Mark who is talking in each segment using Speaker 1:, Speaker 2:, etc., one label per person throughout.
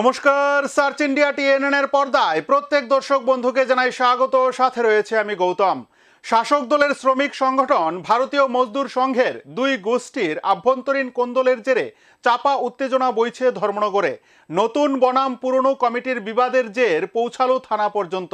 Speaker 1: নমস্কার, search India TNN এর পর্দায় প্রত্যেক দর্শক বন্ধুকে জানাই স্বাগত। সাথে রয়েছে আমি গৌতম। শাসক দলের শ্রমিক সংগঠন ভারতীয় মজদুর সংঘের দুই গোষ্ঠীর আভ্যন্তরীণ কোন্দলের জেরে চাপা উত্তেজনা বইছে ধর্মনগরে। নতুন বনাম পুরনো কমিটির বিবাদের জের পৌঁছালো থানা পর্যন্ত।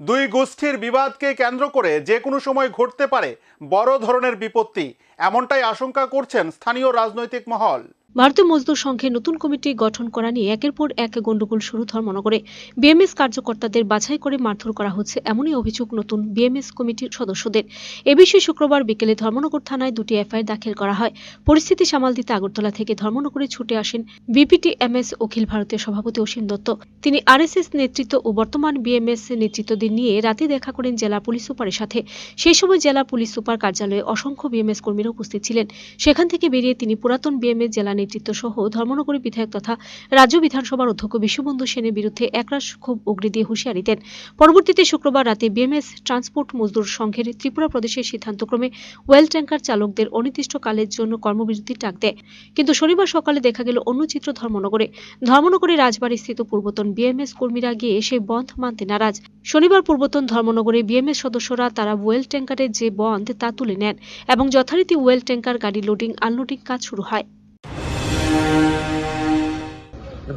Speaker 1: দুই গোষ্ঠীর বিবাদকে কেন্দ্র করে যে কোনো সময় ঘটতে পারে বড় ধরনের বিপত্তি, এমনটাই আশঙ্কা করছেন স্থানীয় রাজনৈতিক মহল।
Speaker 2: ভারতীয় মজদুর সংঘে নতুন কমিটি গঠন করা নিয়ে একের পর এক গণ্ডগোল শুরু ধর্মনগরে। বিএমএস কার্যকর্তাদের বাছাই করে মারধর করা হচ্ছে এমনই অভিযোগ নতুন বিএমএস কমিটির সদস্যদের। এ বিষয়ে শুক্রবার বিকেলে ধর্মনগর থানায় দুটি এফআইআর দাখিল করা হয়। পরিস্থিতি সামাল দিতে আগরতলা থেকে ধর্মনগরে ছুটে আসেন বিপিটি বিপিটিএমএস অখিল ভারতীয় সভাপতি অসীম দত্ত। তিনি আরএসএস নেতৃত্ব ও বর্তমান বিএমএস নেতৃত্বদের নিয়ে রাতে দেখা করেন জেলা পুলিশ সুপারের সাথে। সেই সময় জেলা পুলিশ সুপার কার্যালয়ে অসংখ্য বিএমএস কর্মীরা উপস্থিত ছিলেন। সেখান থেকে বেরিয়ে তিনি পুরাতন বিএমএস জেলা নেতৃত্ব সহ ধর্মনগরী বিধায়ক তথা রাজ্য বিধানসভার অধ্যক্ষ বিশ্ববন্ধু সেনের বিরুদ্ধে একরাশ খুব অগ্নি দিয়ে হুঁশিয়ারি দেন। পরবর্তীতে শুক্রবার রাতে বিএমএস ট্রান্সপোর্ট মজদুর সংঘের ত্রিপুরা প্রদেশের সিদ্ধান্তক্রমে ওয়েল ট্যাঙ্কার চালকদের অনির্দিষ্টকালের জন্য কর্মবিরতির ডাক দেয়। কিন্তু শনিবার সকালে দেখা গেল অন্য চিত্র ধর্মনগরে। ধর্মনগরে রাজবাড়ী স্থিত পূর্বতন বিএমএস কর্মীরা গিয়ে সেই বন্ধ মানতে নারাজ। শনিবার পূর্বতন ধর্মনগরে বিএমএস সদস্যরা তারা ওয়েল ট্যাঙ্কারের যে বন্ধ তা তুলে নেন এবং যথারীতি ওয়েল ট্যাঙ্কার গাড়ি লোডিং, আনলোডিং কাজ শুরু হয়।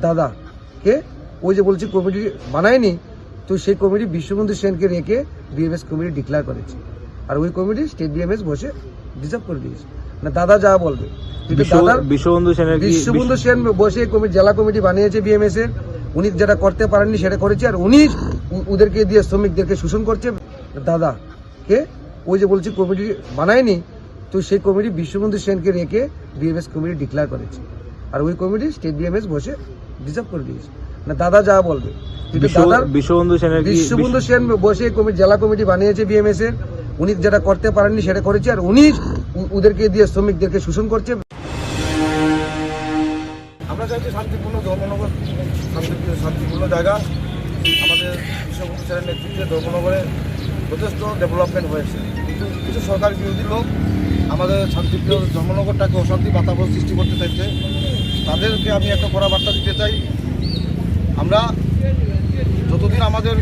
Speaker 3: দাদা কে? ওই যে বলছি কমিটি বানায়নি তো সেই কমিটি বিশ্ববন্ধু সেনকে রেখে বিএমএস কমিটি ডিক্লেয়ার করেছে। আর ওই কমিটি স্টেট বিএমএস বসে ডিজার্ভ করে দিয়েছে। না দাদা যা বলবে।
Speaker 4: বিশ্ববন্ধু সেনের
Speaker 3: বিশ্ববন্ধু সেন বসে কমিটি জেলা কমিটি বানিয়েছে বিএমএস এর। উনি যেটা করতে পারেননি সেটা করেছে আর উনি ওদেরকে দিয়ে শ্রমিকদেরকে শোষণ করছে। দাদা কে? ওই যে বলছি কমিটি বানায়নি তো সেই কমিটি বিশ্ববন্ধু সেনকে রেখে বিএমএস কমিটি ডিক্লেয়ার করেছে। আর ওই কমিটি স্টেট বিএমএস বসে ডিজার্ভ করে দিয়েছে। না দাদা যা বলবে। কিন্তু দাদার
Speaker 4: বিশ্ববন্ধু সেনের
Speaker 3: বিশ্ববন্ধু সেন বসে কমিটি জেলা কমিটি বানিয়েছে বিএমএস এর। উনি যেটা করতে পারেননি সেটা করেছে আর উনি ওদেরকে দিয়ে শ্রমিকদেরকে শোষণ করছে।
Speaker 5: আমরা চাইছি শান্তিপূর্ণ ধর্মনগর। শান্তিপূর্ণ শান্তিপূর্ণ জায়গা। আমাদের বিশ্ববন্ধু সেনের নেতৃত্বে ধর্মনগরে যথেষ্ট ডেভেলপমেন্ট হয়েছে। কিন্তু কিছু সরকার বিরোধী লোক আমাদের শান্তিপ্রিয় ধর্মনগরটাকে অশান্তি বাতাবরণ সৃষ্টি করতে চাইছে। তাদেরকে আমি একটা কড়া বার্তা দিতে চাই। আমরা যতদিন আমাদের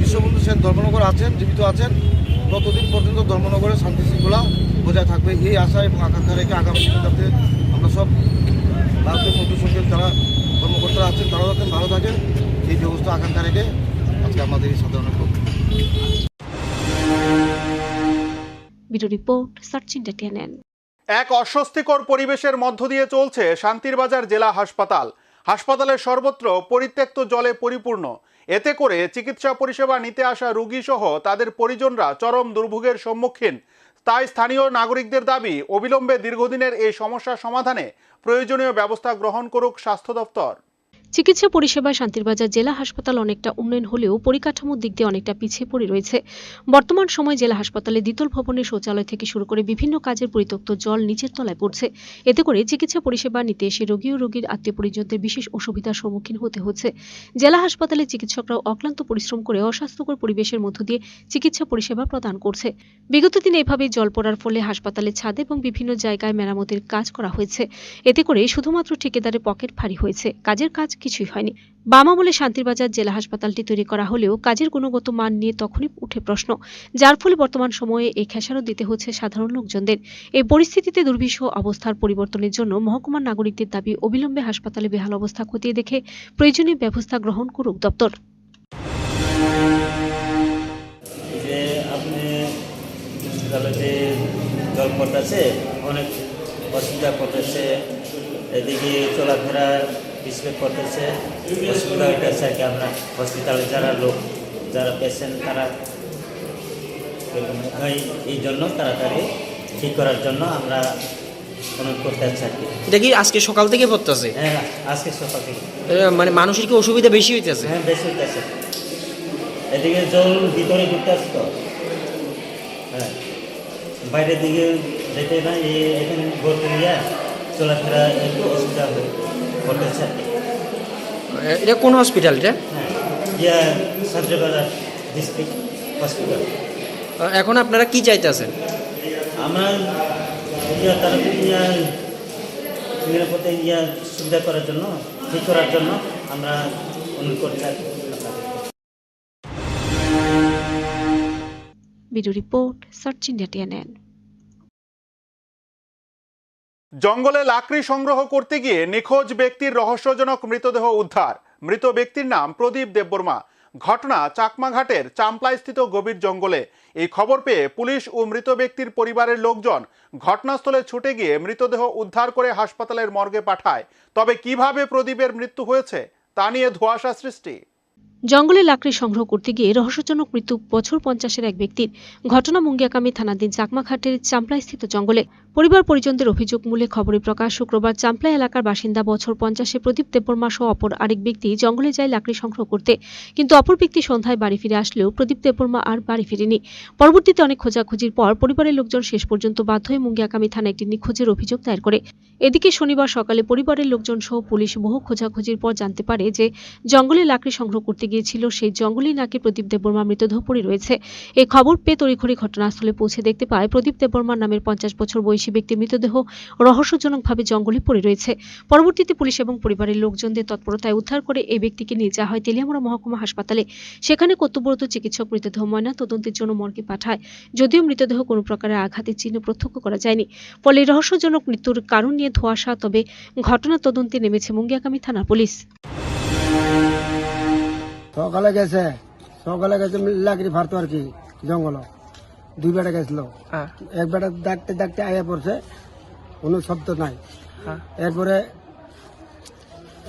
Speaker 5: বিশ্ববন্ধু সেন ধর্মনগর আছেন, জীবিত আছেন, ততদিন পর্যন্ত ধর্মনগরে শান্তি শৃঙ্খলা বজায় থাকবে এই আশা এবং আকাঙ্ক্ষা রেখে আগামী দিনে যাতে আমরা সব ভারতের সংঘের যারা কর্মকর্তারা আছেন, তারাও যাতে ভালো থাকেন। এই ব্যবস্থা আকাঙ্ক্ষা রেখে আজকে আমাদের এই সাধারণ।
Speaker 2: ভিডিও রিপোর্ট, সার্চ ইন্ডিয়া
Speaker 1: এক অস্বস্তিকর পরিবেশের মধ্য দিয়ে চলছে শান্তিরবাজার জেলা হাসপাতাল। হাসপাতালের সর্বত্র পরিত্যক্ত জলে পরিপূর্ণ। এতে করে চিকিৎসা পরিষেবা নিতে আসা রোগীসহ তাদের পরিজনরা চরম দুর্ভোগের সম্মুখীন। তাই স্থানীয় নাগরিকদের দাবি, অবিলম্বে দীর্ঘদিনের এই সমস্যা সমাধানে প্রয়োজনীয় ব্যবস্থা গ্রহণ করুক স্বাস্থ্য দপ্তর।
Speaker 2: চিকিৎসা পরিষেবায় শান্তিরবাজার জেলা হাসপাতাল অনেকটা উন্নয়ন হলেও পরিকাঠামোর দিক দিয়ে অনেকটা পিছিয়ে পড়ে রয়েছে। বর্তমান সময়ে জেলা হাসপাতালে দ্বিতল ভবনের শৌচালয় থেকে শুরু করে বিভিন্ন কাজের পরিত্যক্ত জল নিচের তলায় পড়ছে। এতে করে চিকিৎসা পরিষেবা নিতে এসে রোগী ও রোগীর আত্মীয় পরিজনদের বিশেষ অসুবিধার সম্মুখীন হতে হচ্ছে। জেলা হাসপাতালে চিকিৎসকরাও অক্লান্ত পরিশ্রম করে অস্বাস্থ্যকর পরিবেশের মধ্য দিয়ে চিকিৎসা পরিষেবা প্রদান করছে। বিগত দিনে এভাবেই জল পড়ার ফলে হাসপাতালের ছাদ এবং বিভিন্ন জায়গায় মেরামতের কাজ করা হয়েছে। এতে করে শুধুমাত্র ঠিকাদারের পকেট ভারী হয়েছে। কাজের কাজ কিছুই হয়নি। বাম আমলে শান্তিরবাজার জেলা হাসপাতালটি তৈরি করা হলেও কাজের গুণগত মান নিয়ে তখনই উঠে প্রশ্ন। যার ফলে বর্তমান সময়ে এই খেসারত দিতে হচ্ছে সাধারণ লোকজনদের। এই পরিস্থিতিতে দুর্বিষহ অবস্থার পরিবর্তনের জন্য মহকুমার নাগরিকদের দাবি, অবিলম্বে হাসপাতালে বেহাল অবস্থা খতিয়ে দেখে প্রয়োজনীয় ব্যবস্থা গ্রহণ করুক দপ্তর।
Speaker 6: পড়তেছে অনেক অসুবিধা করতেছে এদিকে চলাফেরা পিছিয়ে করতেছে অসুবিধা হইতেছে আর কি আমরা হসপিটালে যারা লোক যারা পেশেন্ট তারা এই জন্য তাড়াতাড়ি ঠিক করার জন্য আমরা
Speaker 7: এটা কি আজকে সকাল থেকে পড়তেছে?
Speaker 6: হ্যাঁ আজকে সকাল থেকে।
Speaker 7: মানে মানুষের কি অসুবিধা বেশি হইতেছে?
Speaker 6: হ্যাঁ বেশি হইতেছে। এদিকে জল ভিতরে ঢুকতে আসে তো। হ্যাঁ। বাইরের দিকে যেতে না এখানে ভর্তি নিয়ে চলাফেরা একটু অসুবিধা হয়ে।
Speaker 7: এটা কোন হসপিটাল এটা?
Speaker 6: হ্যাঁ ইয়া ডিস্ট্রিক্ট হসপিটাল
Speaker 7: এখন আপনারা কি চাইতেছেন?
Speaker 6: আমরা ইয়া ইয়া নিরাপদে ইয়া সুবিধা করার জন্য ঠিক করার জন্য আমরা অনুরোধ করতে থাকি
Speaker 2: video report search India TNN.
Speaker 1: জঙ্গলে লাকড়ি সংগ্রহ করতে গিয়ে নিখোঁজ ব্যক্তির রহস্যজনক মৃতদেহ উদ্ধার। মৃত ব্যক্তির নাম প্রদীপ দেববর্মা। ঘটনা চাকমাঘাটের চাম্পলাইস্থিত গভীর জঙ্গলে। এই খবর পেয়ে পুলিশ ও মৃত ব্যক্তির পরিবারের লোকজন ঘটনাস্থলে ছুটে গিয়ে মৃতদেহ উদ্ধার করে হাসপাতালের মর্গে পাঠায়। তবে কীভাবে প্রদীপের মৃত্যু হয়েছে, তা নিয়ে ধোঁয়াশা সৃষ্টি।
Speaker 2: জঙ্গলে লাকড়ি সংগ্রহ করতে গিয়ে রহস্যজনক মৃত্যু বছর পঞ্চাশের এক ব্যক্তির। ঘটনা মুঙ্গিয়াকামী থানাধীন চাকমাঘাটের চাম্পলাইস্থিত জঙ্গলে। পরিবার পরিজনদের অভিযোগ মূলে খবরে প্রকাশ শুক্রবার চাম্পলা এলাকার বাসিন্দা বছর পঞ্চাশে প্রদীপ দেববর্মা সহ অপর আরেক ব্যক্তি জঙ্গলে যায় লাকড়ি সংগ্রহ করতে। কিন্তু অপর ব্যক্তি সন্ধ্যায় বাড়ি ফিরে আসলেও প্রদীপ দেববর্মা আর বাড়ি ফিরেনি। পরবর্তীতে অনেক খোঁজাখুঁজির পর পরিবারের লোকজন শেষ পর্যন্ত বাধ্য হয়ে মুঙ্গিয়াকামী থানায় একটি নিখোঁজের অভিযোগ দায়ের করে। এদিকে শনিবার সকালে পরিবারের লোকজন সহ পুলিশ বহু খোঁজাখুঁজির পর জানতে পারে যে জঙ্গলে লাকড়ি সংগ্রহ করতে গিয়েছিল সেই জঙ্গলেই নাকি প্রদীপ দেববর্মা মৃতদেহ পড়ে রয়েছে। এই খবর পেয়ে তড়িঘড়ি ঘটনাস্থলে পৌঁছে দেখতে পায় প্রদীপ দেববর্মা নামের পঞ্চাশ বছর বয়সী ব্যক্তির মৃতদেহ রহস্যজনকভাবে জঙ্গলে পড়ে রয়েছে। পরবর্তীতে পুলিশ এবং পরিবারের লোকজনদের তৎপরতায় উদ্ধার করে এই ব্যক্তিকে নিয়ে যাওয়া হয় তেলিয়ামুড়া মহকুমা হাসপাতালে। সেখানে কর্তব্যরত চিকিৎসক মৃতদেহ ময়না তদন্তের জন্য মর্গে পাঠায়। যদিও মৃতদেহ কোনো প্রকারের আঘাতের চিহ্ন প্রত্যক্ষ করা যায়নি। ফলে রহস্যজনক মৃত্যুর কারণ নিয়ে ধোঁয়াশা, তবে ঘটনা তদন্তে নেমেছে মুঙ্গিয়াকামী থানা পুলিশ।
Speaker 3: সকালে গেছে। সকালে গেছে, লাকড়ি ফারতো আর কি জঙ্গল। দুই বেটা গেছিল।
Speaker 7: হ্যাঁ।
Speaker 3: এক বেটা ডাকতে ডাকতে আয়া পড়ছে কোনো শব্দ নাই।
Speaker 7: হ্যাঁ।
Speaker 3: এরপরে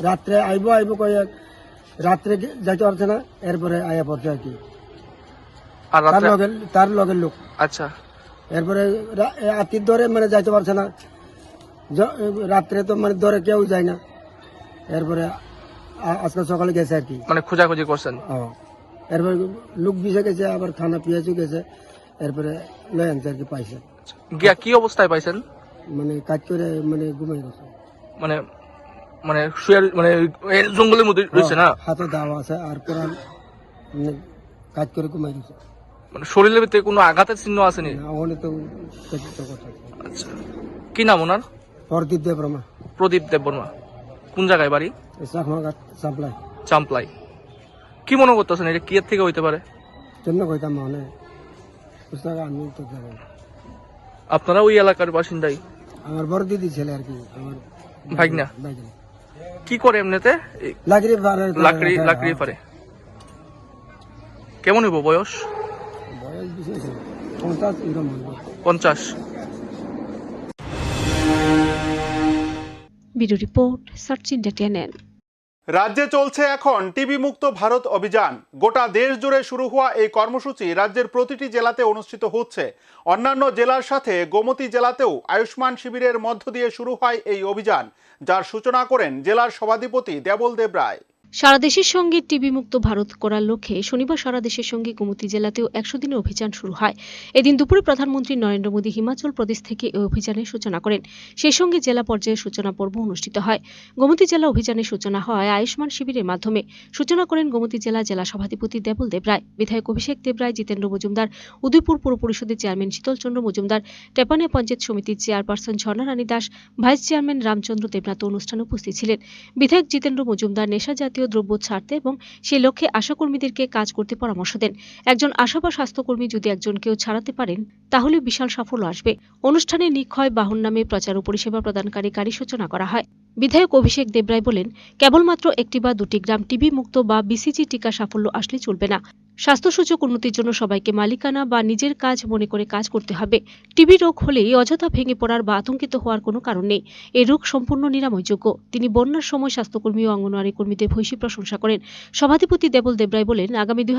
Speaker 3: রাত্রে আইব আইব কয়ে রাত্রে যাইতে পারছে না এরপরে আয়া পড়ছে আর কি। তার
Speaker 4: রাত্রে
Speaker 3: লগে তার লগের লোক।
Speaker 4: আচ্ছা।
Speaker 3: এরপরে আতির ধরে মানে যাইতে পারছে না। রাত্রে তো মানে ধরে কেউ যায় না। এরপরে আজকে সকালে গেছে আর কি।
Speaker 4: মানে খোঁজাখুঁজি করছেন।
Speaker 3: এরপরে লোক বিষে গেছে আবার খানা পিয়াজও গেছে। এরপরে লয় আনছে আর কি পাইছে।
Speaker 4: গিয়া কি অবস্থায় পাইছেন?
Speaker 3: মানে কাজ করে মানে ঘুমাই গেছে।
Speaker 4: মানে মানে শুয়ে মানে এই জঙ্গলের মধ্যে রয়েছে না?
Speaker 3: হাতে দাওয়া আছে আর কোরআন মানে কাজ করে ঘুমাই গেছে।
Speaker 4: মানে শরীরের ভিতরে কোনো আঘাতের চিহ্ন আসেনি
Speaker 3: ওখানে তো
Speaker 4: আচ্ছা। কি নাম ওনার?
Speaker 3: পরদীপ দেব রমা
Speaker 4: প্রদীপ দেববর্মা কোন জায়গায় বাড়ি?
Speaker 3: চাকমাঘাট সাপ্লাই
Speaker 4: চাম্পলাই। কি মনে করতেছেন এটা কি থেকে হইতে পারে?
Speaker 3: জন্য কইতাম মানে আমি তো জানি
Speaker 4: আপনারা ওই এলাকার বাসিন্দাই?
Speaker 3: আমার বড় দিদি ছেলে আর কি আমার
Speaker 4: ভাগনা। কি করে এমনিতে?
Speaker 3: লাকড়ি
Speaker 4: লাকড়ি লাকড়ি পারে কেমন হইব বয়স।
Speaker 3: পঞ্চাশ
Speaker 2: video report search India TNN
Speaker 1: রাজ্যে চলছে এখন টিবি মুক্ত ভারত অভিযান। গোটা দেশ জুড়ে শুরু হওয়া এই কর্মসূচি রাজ্যের প্রতিটি জেলাতে অনুষ্ঠিত হচ্ছে। অন্যান্য জেলার সাথে গোমতী জেলাতেও আয়ুষ্মান শিবিরের মধ্য দিয়ে শুরু হয় এই অভিযান, যার সূচনা করেন জেলার সভাধিপতি দেবল দেব রায়।
Speaker 2: সারা দেশের সঙ্গে টিবি মুক্ত ভারত করার লক্ষ্যে শনিবার সারা দেশের সঙ্গে গোমতী জেলাতেও একশো দিনের অভিযান শুরু হয়। এদিন দুপুরে প্রধানমন্ত্রী নরেন্দ্র মোদী হিমাচল প্রদেশ থেকে এই অভিযানের সূচনা করেন। সেই সঙ্গে জেলা পর্যায়ে সূচনা পর্ব অনুষ্ঠিত হয়। গোমতী জেলা অভিযানের সূচনা হয় আয়ুষ্মান শিবিরের মাধ্যমে। সূচনা করেন গোমতী জেলা জেলা সভাধিপতি দেবল দেবরায়, বিধায়ক অভিষেক দেবরায়, জিতেন্দ্র মজুমদার, উদয়পুর পুর পরিষদের চেয়ারম্যান শীতলচন্দ্র মজুমদার টেপানিয়া পঞ্চায়েত সমিতির chairperson Jharna Rani Das vice chairman Ramchandra Debnath অনুষ্ঠানে উপস্থিত ছিলেন। বিধায়ক জিতেন্দ্র মজুমদার নেশা জাতীয় দ্রব্য ছাড়তে এবং সে লক্ষ্যে আশাকর্মীদেরকে কাজ করতে পরামর্শ দেন। একজন আশা বা স্বাস্থ্যকর্মী যদি একজনকেও ছাড়াতে পারেন, তাহলে বিশাল সাফল্য আসবে। অনুষ্ঠানে নিক্ষয় বাহন নামে প্রচার ও পরিষেবা প্রদানকারী কারী সূচনা করা হয়। বিধায়ক অভিষেক দেবরায় বলেন, কেবলমাত্র একটি বা দুটি গ্রাম টিবি মুক্ত বা বিসিজি টিকা সাফল্য আসলে চলবে না। স্বাস্থ্যসূচক উন্নতির জন্য সবাইকে মালিকানা বা নিজের কাজ মনে করে কাজ করতে হবে। টিবি রোগ হলেই অযথা ভেঙে পড়ার বা আতঙ্কিত হওয়ার কোনো কারণ নেই। এই রোগ সম্পূর্ণ নিরাময়যোগ্য। তিনি বন্যার সময় স্বাস্থ্যকর্মী ও অঙ্গনওয়াড়ি কর্মীদের ভূয়সী প্রশংসা করেন। সভাধিপতি দেবল দেবরায় বলেন, আগামী দুই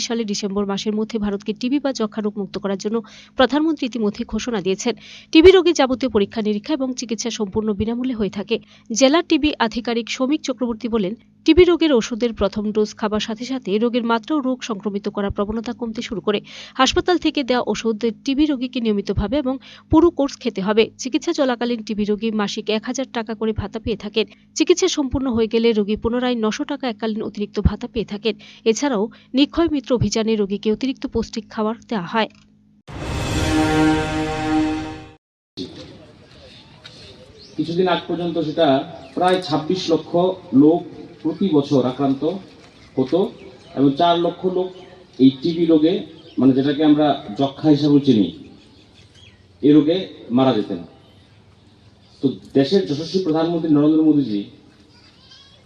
Speaker 2: সালের ডিসেম্বর মাসের মধ্যে ভারতকে টিবি বা যক্ষা রোগ মুক্ত করার জন্য প্রধানমন্ত্রী ইতিমধ্যে ঘোষণা দিয়েছেন। টিবি রোগের যাবতীয় পরীক্ষা নিরীক্ষা এবং চিকিৎসা সম্পূর্ণ বিনামূল্যে হয়ে থাকে। জেলা টিবি আধিকারিক শ্রমিক চক্রবর্তী বলেন টিবি রোগের ওষুধের প্রথম ডোজ খাবার সাথে সাথে রোগের মাত্রা ও রোগ সংক্রমিত করার প্রবণতা কমতে শুরু করে। হাসপাতাল থেকে দেওয়া ওষুধ টিবি রোগীকে নিয়মিতভাবে এবং পুরো কোর্স খেতে হবে। চিকিৎসা চলাকালীন টিবি রোগী মাসিক এক হাজার টাকা করে ভাতা পেয়ে থাকেন। চিকিৎসা সম্পূর্ণ হয়ে গেলে রোগী পুনরায় নশো টাকা এককালীন অতিরিক্ত ভাতা পেয়ে থাকেন। এছাড়াও নিক্ষয় মিত্র অভিযানে রোগীকে অতিরিক্ত পৌষ্টিক খাবার দেওয়া হয়।
Speaker 8: কিছুদিন আগ পর্যন্ত সেটা প্রায় ছাব্বিশ লক্ষ লোক প্রতি বছর আক্রান্ত হতো এবং চার লক্ষ লোক এই টিবি রোগে মানে যেটাকে আমরা যক্ষা হিসাবে চিনি, এই রোগে মারা যেতেন। তো দেশের যশস্বী প্রধানমন্ত্রী নরেন্দ্র মোদীজি,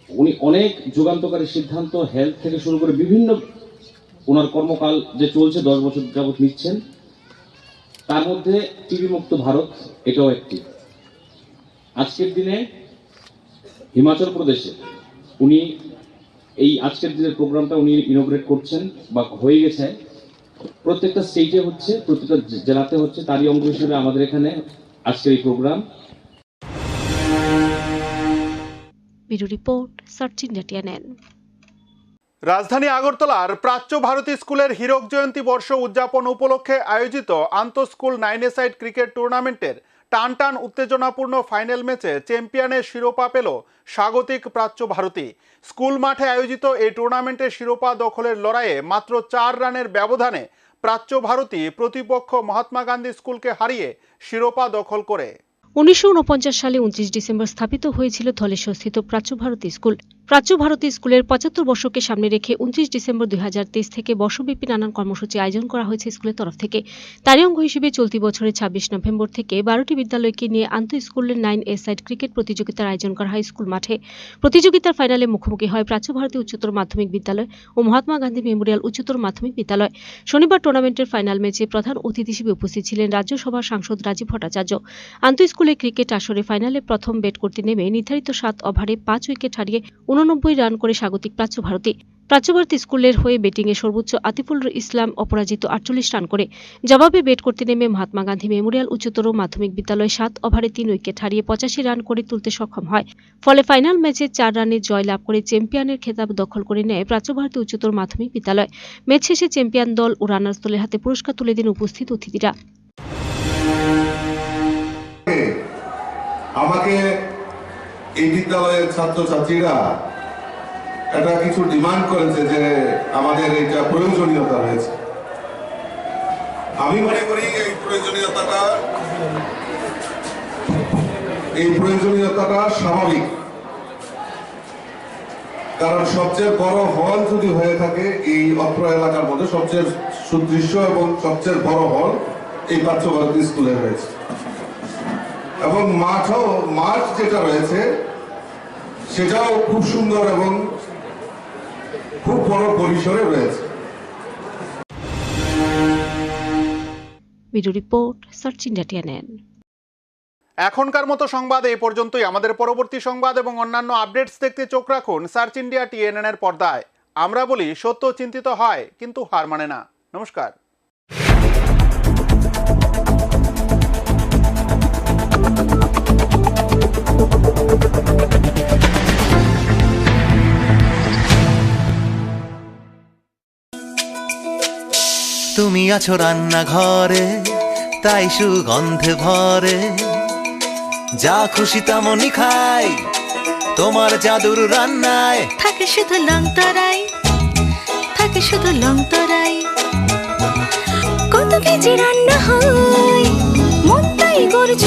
Speaker 8: উনি অনেক যুগান্তকারী সিদ্ধান্ত হেলথ থেকে শুরু করে বিভিন্ন ওনার কর্মকাল যে চলছে, দশ বছর যাবৎ নিচ্ছেন, তার মধ্যে টিবি মুক্ত ভারত, এটাও একটি। আজকের দিনে হিমাচল প্রদেশে উনি এই আজকের দিনের প্রোগ্রামটা উনি ইনোগ্রেট করছেন বা হয়ে গেছে প্রত্যেকটা স্টেটে হচ্ছে প্রত্যেকটা জেলাতে হচ্ছে তারই অঙ্গ হিসেবে আমাদের এখানে আজকের এই program.
Speaker 2: Bureau report search India
Speaker 1: রাজধানী আগরতলার প্রাচ্য ভারতী স্কুলের হীরক জয়ন্তী বর্ষ উদযাপন উপলক্ষে আয়োজিত আন্তঃস্কুল নাইনে সাইড ক্রিকেট টুর্নামেন্টের টান টান উত্তেজনাপূর্ণ ফাইনাল ম্যাচে চ্যাম্পিয়নের শিরোপা পেল স্বাগতিক প্রাচ্য ভারতী। স্কুল মাঠে আয়োজিত এই টুর্নামেন্টের শিরোপা দখলের লড়াইয়ে মাত্র চার রানের ব্যবধানে প্রাচ্য ভারতী প্রতিপক্ষ মহাত্মা গান্ধী স্কুলকে হারিয়ে শিরোপা দখল করে।
Speaker 2: উনিশশো উনপঞ্চাশ সালে উনত্রিশ ডিসেম্বর স্থাপিত হয়েছিল ধলেশ্বরস্থিত প্রাচ্য ভারতী স্কুল। প্রাচ্য ভারতী স্কুলের পঁচাত্তর বর্ষকে সামনে রেখে উনত্রিশ ডিসেম্বর দুই থেকে বর্ষব্যাপী নানান কর্মসূচি আয়োজন করা হয়েছে স্কুলের তরফ থেকে। তারই অঙ্গ হিসেবে চলতি বছরের ছাব্বিশ নভেম্বর থেকে বারোটি বিদ্যালয়কে নিয়ে আন্তঃ স্কুলের নাইন এ সাইড ক্রিকেট প্রতিযোগিতার আয়োজন করা হয় স্কুল মাঠে। প্রতিযোগিতার ফাইনালে মুখোমুখি হয় প্রাচ্য ভারতী উচ্চতর মাধ্যমিক বিদ্যালয় ও মহাত্মা গান্ধী মেমোরিয়াল উচ্চতর মাধ্যমিক বিদ্যালয়। শনিবার টুর্নামেন্টের ফাইনাল ম্যাচে প্রধান অতিথি হিসেবে উপস্থিত ছিলেন রাজ্যসভার সাংসদ রাজীব ভট্টাচার্য। আন্তঃ স্কুলে ক্রিকেট আসরে ফাইনালে প্রথম ব্যাট করতে নেমে নির্ধারিত সাত ওভারে পাঁচ উইকেট হারিয়ে উননব্বই রান করে স্বাগতিক প্রাচ্য ভারতী। প্রাচ্য ভারতী স্কুলের হয়ে ব্যাটিংয়ে সর্বোচ্চ আতিফুল ইসলাম অপরাজিত আটচল্লিশ রান করে। জবাবে ব্যাট করতে নেমে মহাত্মা গান্ধী মেমোরিয়াল উচ্চতর মাধ্যমিক বিদ্যালয় সাত ওভারে তিন উইকেট হারিয়ে পঁচাশি রান করে তুলতে সক্ষম হয়। ফলে ফাইনাল ম্যাচে চার রানে জয় লাভ করে চ্যাম্পিয়নের খেতাব দখল করে নেয় প্রাচ্যভারতী উচ্চতর মাধ্যমিক বিদ্যালয়। ম্যাচ শেষে চ্যাম্পিয়ন দল ও রানার্স দলের হাতে পুরস্কার তুলে দিন উপস্থিত অতিথিরা।
Speaker 9: আমাকে এই বিদ্যালয়ের ছাত্রছাত্রীরা একটা কিছু ডিমান্ড করেছে যে আমাদের এটা প্রয়োজনীয়তা রয়েছে। আমি মনে করি এই প্রয়োজনীয়তাটা এই প্রয়োজনীয়তাটা স্বাভাবিক। কারণ সবচেয়ে বড় হল যদি হয়ে থাকে এই অত্র এলাকার মধ্যে, সবচেয়ে সুদৃশ্য এবং সবচেয়ে বড় হল এই প্রাচ্য ভারতী স্কুলে রয়েছে এবং মাঠও, মাঠ যেটা রয়েছে, সেটাও খুব সুন্দর এবং খুব বড় পরিসরে রয়েছে।
Speaker 2: Video report search India TNN.
Speaker 1: এখনকার মতো সংবাদ এই পর্যন্তই। আমাদের পরবর্তী সংবাদ এবং অন্যান্য আপডেটস দেখতে চোখ রাখুন সার্চ ইন্ডিয়া টিএনএন এর পর্দায়। আমরা বলি সত্য চিন্তিত হয় কিন্তু হার মানে না। নমস্কার।
Speaker 10: তুমি আছো রান্নাঘরে, তাই সুগন্ধে ভরে। যা খুশি তেমনই খাই, তোমার জাদুর রান্নায়।
Speaker 11: থাকে শুধু লং তরাই, থাকে শুধু লং তরাই। কত কেজি রান্না হয় মন তাই করছ